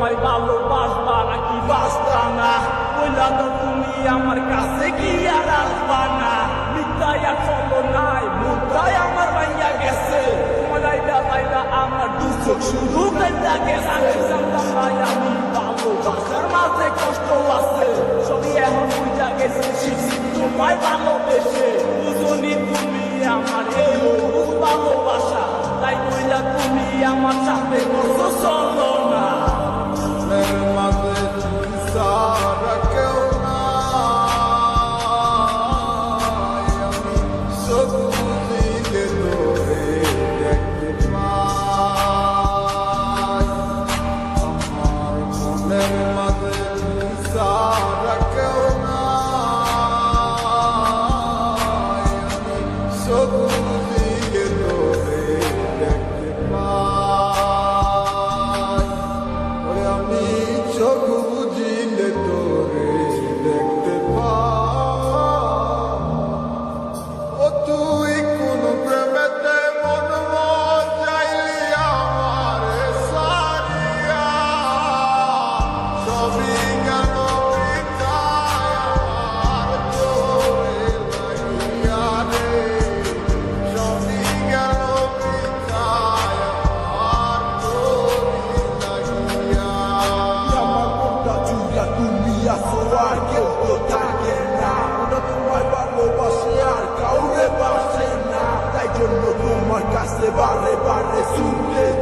তোমায় ভালোবাসবা নাকি বাসবা না বইলা তো তুমি আমার কাছে গিয়া আসবা না মিথ্যায় আর চলো নাই, মুদ্রায় আমার ভাইয়া গেছে। মজাইটা পাইলা আমার দুচোখ শুধু গেছে। আমি ভাই আমি ভালোবাসার মাঝে কষ্ট আছে। সবই এখন বুঝা গেছে তোমায় ভালোবেসে। barre, barre, barre, sube.